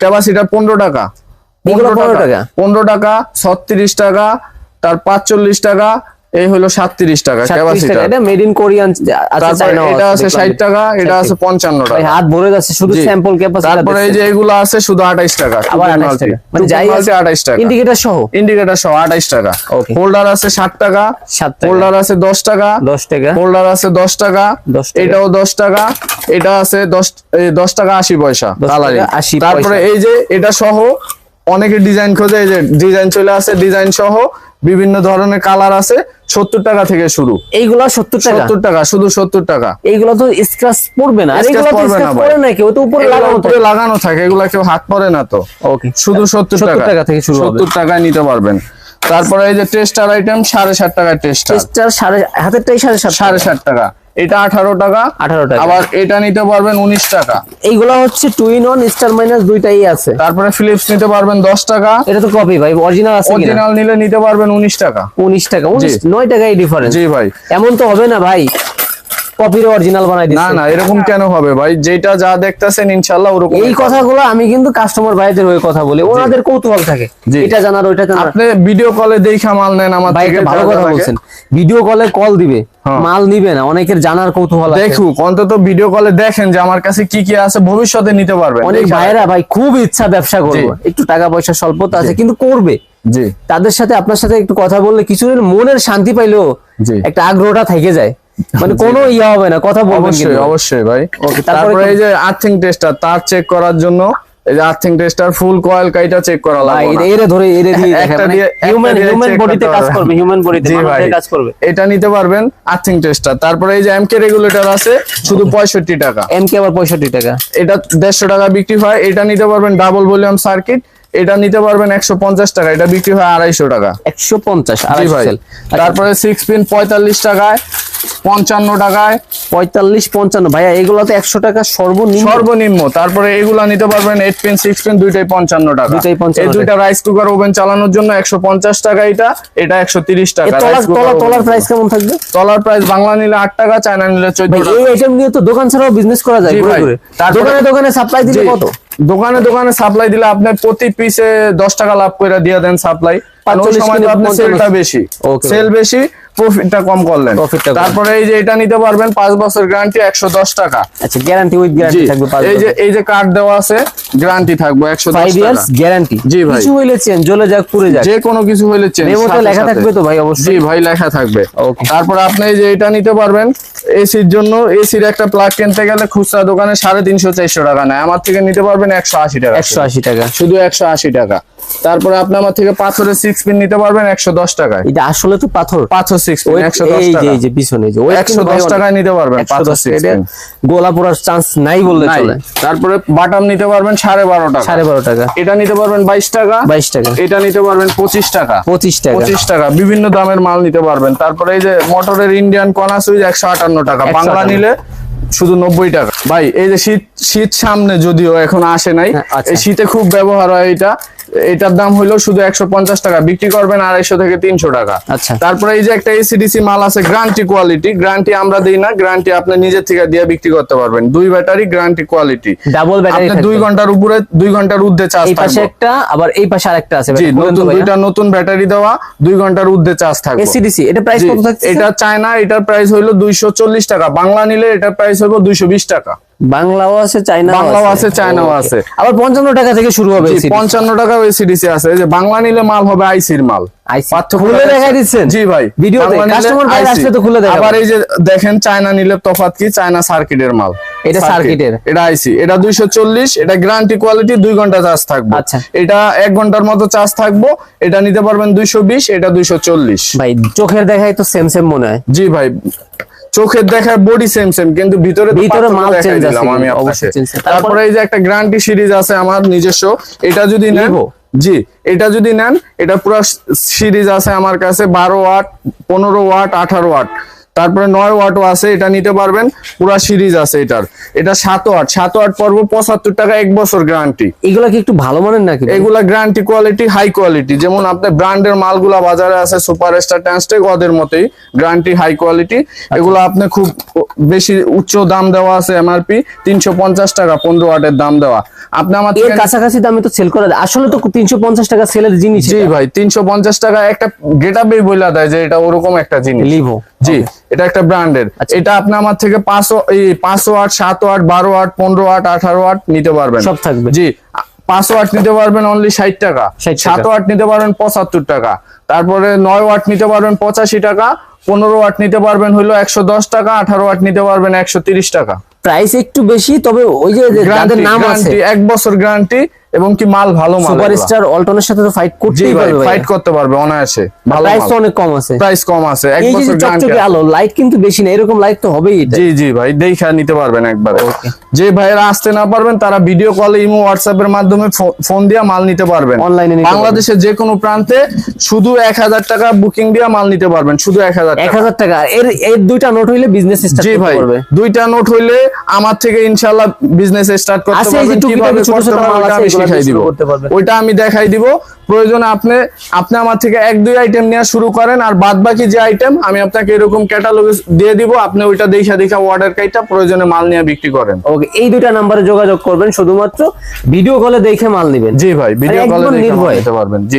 Capacitor পনেরো টাকা পনেরো টাকা? পনেরো টাকা ছত্রিশ টাকা তার পাঁচচল্লিশ টাকা এই হলো সাতত্রিশ টাকা 37 টাকা। ক্যাপাসিটার এটা মেড ইন কোরিয়ান আছে এটা আছে ষাট টাকা এটা আছে পঞ্চান্ন ভাই টাকা। হাত ভরে যাচ্ছে শুধু। স্যাম্পল ক্যাপাসিটি তারপরে এই যে এগুলো আছে শুধু আঠাইশ টাকা আবার 28 টাকা। মানে যাই আঠাইশ টাকা। ইন্ডিকেটর সহ। ইন্ডিকেটর সহ আঠাইশ টাকা। Okay. হোল্ডার আছে ষাট টাকা 7 টাকা। হোল্ডার আছে দশ টাকা 10 টাকা। হোল্ডার আছে দশ টাকা 10 টাকা। এটাও দশ টাকা এটা আছে দশ এই দশ টাকা আশি পয়সা 10 টাকা কালারিং তারপরে এই যে এটা সহ অনেকে ডিজাইন খোঁজে এই যে ডিজাইন চলে আসে ডিজাইন সহ বিভিন্ন ধরনের কালার আছে সত্তর টাকা থেকে শুরু। এইগুলা 70 টাকা? সত্তর টাকা শুধু সত্তর টাকা। এইগুলো তো স্ক্রাচ পড়বে না। পড়বে না কেউ তো উপরে লাগানো থাকে। লাগানো থাকে এগুলা কেউ হাত পরে না তো। ওকে শুধু সত্তর 70 টাকা। টাকা থেকে শুরু। সত্তর টাকায় নিতে পারবেন। তারপরে এই যে টেস্টার আইটেম সাড়ে সাত টাকা টেস্টার টেস্টার সাড়ে হাতেরটাই সাড়ে সাত সাড়ে সাত টাকা। এটা আঠারো টাকা। 18 টাকা। আবার এটা নিতে পারবেন উনিশ টাকা। এইগুলা হচ্ছে two in one star minus দুইটাই আছে। তারপরে ফিলিপস নিতে পারবেন দশ টাকা। এটা তো কপি ভাই অরিজিনাল আছে অরিজিনাল নিলে নিতে পারবেন উনিশ টাকা। উনিশ টাকা উনিশ টাকা নয় টাকাই ডিফারেন্স জি ভাই। এমন তো হবে না ভাই। কপির অরিজিনাল বানাই না দিচ্ছে না এরকম কেন হবে ভাই? যেটা যা দেখতেছেন ইনশাল্লাহ ওরকম এই কথাগুলো আমি কিন্তু কাস্টমার ভাইদের হয়ে কথা বলি। ওনাদের কৌতূহল থাকে। এটা জানার ওইটা জানার। আপনি ভিডিও কলে দেখা মাল নেন আমার থেকে ভালো কথা বলছেন। ভিডিও কলে কল দিবে। হ্যাঁ। মাল নিবে না। অনেকের জানার কৌতূহল আছে। দেখুক অন্তত ভিডিও কলে দেখেন যে আমার কাছে কি কি আছে ভবিষ্যতে নিতে পারবেন। অনেক ভাইরা ভাই খুব ইচ্ছা ব্যবসা করব। একটু টাকা পয়সা স্বল্পতা আছে কিন্তু করবে। তাদের সাথে আপনার সাথে একটু কথা বললে কিছু মনের শান্তি পাইলেও। একটা আগ্রহটা থেকে যায়। মানে কোনো ইয়া হবে না কথা বলবেন অবশ্যই অবশ্যই ভাই। তারপরে এই যে আর্থিং টেস্টার তার চেক করার জন্য এই যে আর্থিং টেস্টার ফুল কয়েল কাইটা চেক করা লাগবে না। এরে ধরে এরে দিয়ে একটা মানে দিয়ে- হিউম্যান হিউম্যান বডিতে কাজ করবে হিউম্যান বডিতে কাজ করবে। এটা নিতে পারবেন আর্থিং টেস্টার তারপরে এই যে এমকে রেগুলেটর আছে শুধু পঁয়ষট্টি টাকা। এমকে আবার পঁয়ষট্টি টাকা। এটা দেড়শো টাকা বিক্রি হয় এটা নিতে পারবেন ডাবল ভলিউম সার্কিট এটা নিতে পারবেন একশো পঞ্চাশ টাকা এটা বিক্রি হয় আড়াইশো টাকা। একশো পঞ্চাশ তারপরে সিক্স পিন পঁয়তাল্লিশ টাকায় পঞ্চান্ন টাকায়। পঁয়তাল্লিশ পঞ্চান্ন। ভাইয়া এগুলো তো একশো টাকা সর্বনিম্ন। সর্বনিম্ন। তারপরে এগুলা নিতে পারবেন এইট পিন সিক্স পেন দুইটাই পঞ্চান্ন টাকা। দুইটাই 55 এই দুইটা রাইস কুকার ওভেন চালানোর জন্য একশো পঞ্চাশ টাকা এটা এটা একশো তিরিশ টাকা। তলার প্রাইস কেমন থাকবে? তলার প্রাইস বাংলা নিলে আট টাকা চায়না নিলে চোদ্দ এই আইটেম নিয়ে তো দোকান ছাড়াও বিজনেস করা যায় দোকানে দোকানে সাপ্লাই দিলে কত? দোকানে দোকানে সাপ্লাই দিলে আপনি প্রতি পিসে দশ টাকা লাভ করে দিয়ে দেন সাপ্লাই আপনার 55 সেলটা বেশি. সেল বেশি। প্রফিটটা কম করলেন। তারপরে এই যে এটা নিতে পারবেন পাঁচ বছর গ্যারান্টি একশো দশ টাকা। আচ্ছা গ্যারান্টি উইথ গ্যারান্টি থাকবে এই যে এই যে কার্ড দেওয়া আছে গ্যারান্টি থাকবে একশো দশ ফাইভ টাকা। ইয়ার্স গ্যারান্টি জি ভাই। কিছু হইলে চেঞ্জ জ্বলে যাক পুড়ে যাক। যে কোনো কিছু হইলে চেঞ্জ মেমোতে লেখা থাকবে তো ভাই অবশ্যই। জি ভাই লেখা থাকবে. তারপর আপনি এই যে এটা নিতে পারবেন এসির জন্য এসির একটা প্লাগ কিনতে গেলে খুচরা দোকানে সাড়ে তিনশো চারশো টাকা নেয়। আমার থেকে নিতে পারবেন একশো আশি টাকা। একশো আশি টাকা। শুধু একশো আশি টাকা। তারপরে আপনি আমার থেকে পাথরের সিক্স পিন নিতে পারবেন একশো দশ টাকায়। এটা আসলে তো পাথর? পাথর এই যে টাকা। এই যে পিছনে যে ওই একশো দশ টাকায় নিতে পারবেন পাথর সিক্স পিন গোলা পড়ার চান্স নাই বললে চলে। তারপরে বাটাম নিতে পারবেন সাড়ে বারো টাকা। সাড়ে বারো টাকা। এটা নিতে পারবেন বাইশ টাকা। বাইশ টাকা। এটা নিতে পারবেন পঁচিশ টাকা। পঁচিশ টাকা। পঁচিশ টাকা। বিভিন্ন দামের মাল নিতে পারবেন। তারপরে এই যে মোটরের ইন্ডিয়ান কনা সুইচ একশো আটান্ন টাকা। বাংলা নিলে শুধু নব্বই টাকা। ভাই এই যে শীত শীত সামনে যদিও এখন আসে নাই হ্যাঁ, আচ্ছা। এই শীতে খুব ব্যবহার হয় এটা এটার দাম হইল শুধু একশো পঞ্চাশ টাকা। বিক্রি করবেন আড়াইশো থেকে তিনশো টাকা। আচ্ছা। তারপরে এই যে একটা এসিডিসি মাল আছে গ্রান্টি কোয়ালিটি গ্রান্টি আমরা দিই না গ্রান্টি আপনি নিজের থেকে দিয়ে বিক্রি করতে পারবেন। দুই battery guarantee quality double battery আপনি দুই ঘণ্টার উপরে দুই ঘণ্টার ঊর্ধ্বে চার্জ এই পাশে একটা আবার এই পাশে আরেকটা আছে জি নতুন দুইটা নতুন ব্যাটারি দেওয়া দুই ঘণ্টার ঊর্ধ্বে চার্জ থাকবে। এসিডিসি এটা প্রাইস কত থাকছে এটা চায়না এটার প্রাইস হইল দুইশো চল্লিশ টাকা। বাংলা নিলে এটার প্রাইস দুইশো বিশ টাকা। বাংলাও আছে চাইনা বাংলাও আছে। আবার পঞ্চান্ন টাকা থেকে শুরু হবে জি, ACDC পঞ্চান্ন টাকা এসিডিসি আছে যে বাংলা নিলে মাল হবে আইসির মাল আইসি। পার্থক্য খুলে দেখাই দিচ্ছেন? জি ভাই ভিডিওতে? বাংলা ভাই আসলে তো খুলে দেখাবেন। আবার এই যে দেখেন চায়না নিলে কি চায়না সার্কিটের মাল এটা সার্কিটের। এটা আইসি এটা গ্যারান্টি কোয়ালিটি দুই ঘণ্টা চার্জ থাকবে আচ্ছা। এটা এক ঘণ্টার মতো চার্জ থাকব এটা নিতে পারবেন দুইশো বিশ এটা দুইশো চল্লিশ ভাই চোখের দেখাই তো সেম সেম মনে হয় জি ভাই চোখের দেখার বডি সেম সেম কিন্তু ভিতরে ভিতরে মাল চেঞ্জ আছে আমি অবশ্যই চেঞ্জ। তারপরে এই যে একটা গ্যারান্টি সিরিজ আছে আমার নিজস্ব এটা যদি নেন জি এটা যদি নেন এটা পুরো সিরিজ আছে আমার কাছে বারো ওয়াট পনেরো ওয়াট আঠারো ওয়াট। তারপরে নয় ওয়াটও আছে এটা নিতে পারবেন। পুরা সিরিজ আছে এটার। এটা সাত ওয়াট। সাত ওয়াট পর্ব পঁচাত্তর টাকা এক বছর গ্যারান্টি এগুলা কি একটু ভালো মানের নাকি? এগুলা গ্যারান্টি কোয়ালিটি হাই কোয়ালিটি যেমন আপনার ব্র্যান্ডের মালগুলা বাজারে আছে সুপার স্টার ট্যান্সটেক ওদের মতোই গ্যারান্টি হাই কোয়ালিটি এগুলো আপনি খুব বেশি উচ্চ দাম দেওয়া আছে এমআরপি তিনশো পঞ্চাশ টাকা পনেরো ওয়াটের দাম দেওয়া। আপনি আমার এর কাছাকাছি দামে তো সেল করা আসলে তো তিনশো পঞ্চাশ টাকা সেলের জিনিস জি ভাই তিনশো পঞ্চাশ টাকা একটা গেট আপেই বইলা দেয় যে এটা ওরকম একটা জিনিস। লিভো জি। এটা একটা ব্র্যান্ডের। আচ্ছা। এটা আপনি আমার থেকে পাঁচশো পাঁচশো আট সাত আট বারো আট পনেরো আট আঠারো আট নিতে পারবেন। সব থাকবে। জি পাঁচশো ওয়াট নিতে পারবেন অনলি ষাট টাকা। 60 টাকা। সাত ওয়াট নিতে পারবেন পঁচাত্তর টাকা। তারপরে নয় ওয়াট নিতে পারবেন পঁচাশি টাকা পনেরো ওয়াট নিতে পারবেন হলো একশো দশ টাকা আঠারো ওয়াট নিতে পারবেন একশো তিরিশ টাকা। প্রাইস একটু বেশি তবে ওই যে যাদের নাম আছে। গ্যারান্টি এক বছর গ্যারান্টি এবং কি মাল ভালো মাল সুপার স্টার অল্টনের সাথে তো ফাইট করতেই পারবে ফাইট করতে পারবে অনায়াসে। ভালো প্রাইস অনেক কম আছে। প্রাইস কম আছে এক বছর চকচকে আলো লাইট কিন্তু বেশি না এরকম লাইট তো হবেই জি জি ভাই দেখা নিতে পারবেন একবারে। যে ভাইয়েরা আসতে না পারবেন তারা ভিডিও কলে ইমো হোয়াটসঅ্যাপ এর মাধ্যমে ফোন দিয়ে মাল নিতে পারবেন। নিতে বাংলাদেশের যে কোনো প্রান্তে শুধু এক হাজার টাকা বুকিং দিয়ে মাল নিতে পারবেন শুধু এক হাজার এক টাকা হাজার টাকা। এর এর দুইটা নোট হইলে বিজনেস স্টার্ট করতে ভাই পারবে। দুইটা নোট হইলে আমার থেকে ইনশাআল্লাহ বিজনেস স্টার্ট করতে এই যে পারবেন। কীভাবে ছোট ছোট মাল আছে, দিয়ে দিব। ওইটা আমি দেখাই দিব। প্রয়োজনে আপনি আপনি আমার থেকে এক দুই আইটেম নেওয়া শুরু করেন আর বাদ বাকি যে আইটেম আমি আপনাকে এরকম ক্যাটালগ দিয়ে দিব। আপনি ওইটা দেখা দেখা অর্ডার কাইটা প্রয়োজনে মাল নিয়ে বিক্রি করেন। ওকে এই দুইটা নাম্বারে যোগাযোগ করবেন শুধুমাত্র। ভিডিও কলে দেখে মাল নেবেন। জি ভাই ভিডিও কলে দেখে নিতে পারবেন। জি